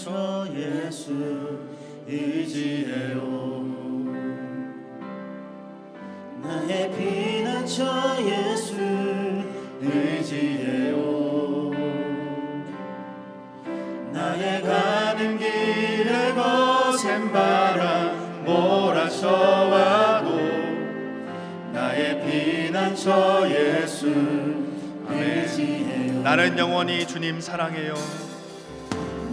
피난처 예수 의지해요 나의 피난처 예수 의지해요 나의 가는 길에 거센 바람 몰아쳐와도 나의 피난처 예수 의지해요 나는 영원히 주님 사랑해요.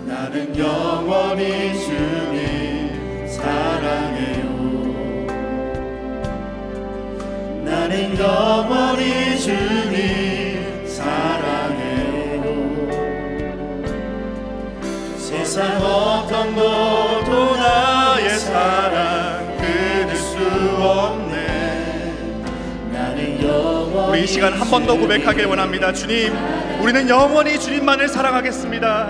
나는 영원히 주님 사랑해요 나는 영원히 주님 사랑해요 세상 어떤 것도 나의 사랑 끊을 수 없네 나는 영원히 우리 이 시간 한 번 더 고백하길 원합니다. 주님, 우리는 영원히 주님만을 사랑하겠습니다.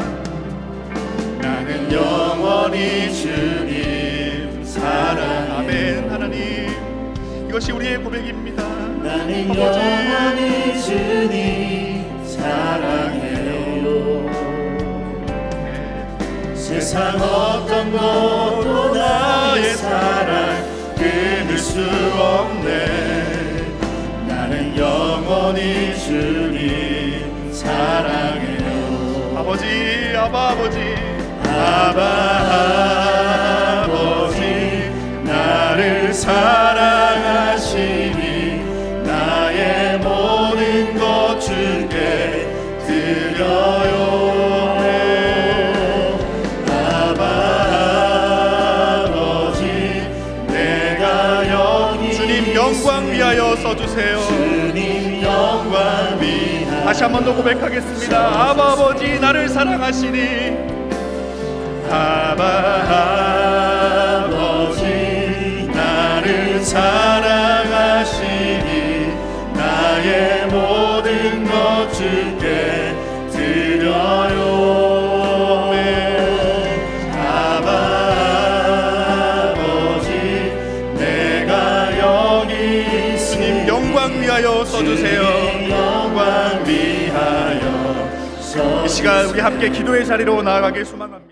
나는 영원히 주님 사랑해. 아멘. 하나님, 이것이 우리의 고백입니다. 나는 아버지. 영원히 주님 사랑해요. 세상 어떤 것도 나의 사랑 끊을 수 없네. 나는 영원히 주님 사랑해요. 아버지, 아버지, 아바 아버지 나를 사랑하시니 나의 모든 것 주께 드려요 아바 아버지 내가 여기 주님 영광 위하여 써주세요. 주님 영광 위하여 다시 한 번 더 고백하겠습니다. 아바 아버지, 나를 사랑하시니 아바 아버지 나를 사랑하시니 나의 모든 것 주께 드려요 아바 아버지 내가 여기 있으니 주님 영광 위하여 써주세요. 영광 위하여 이 시간 우리 함께 기도의 자리로 나아가길 소망합니다.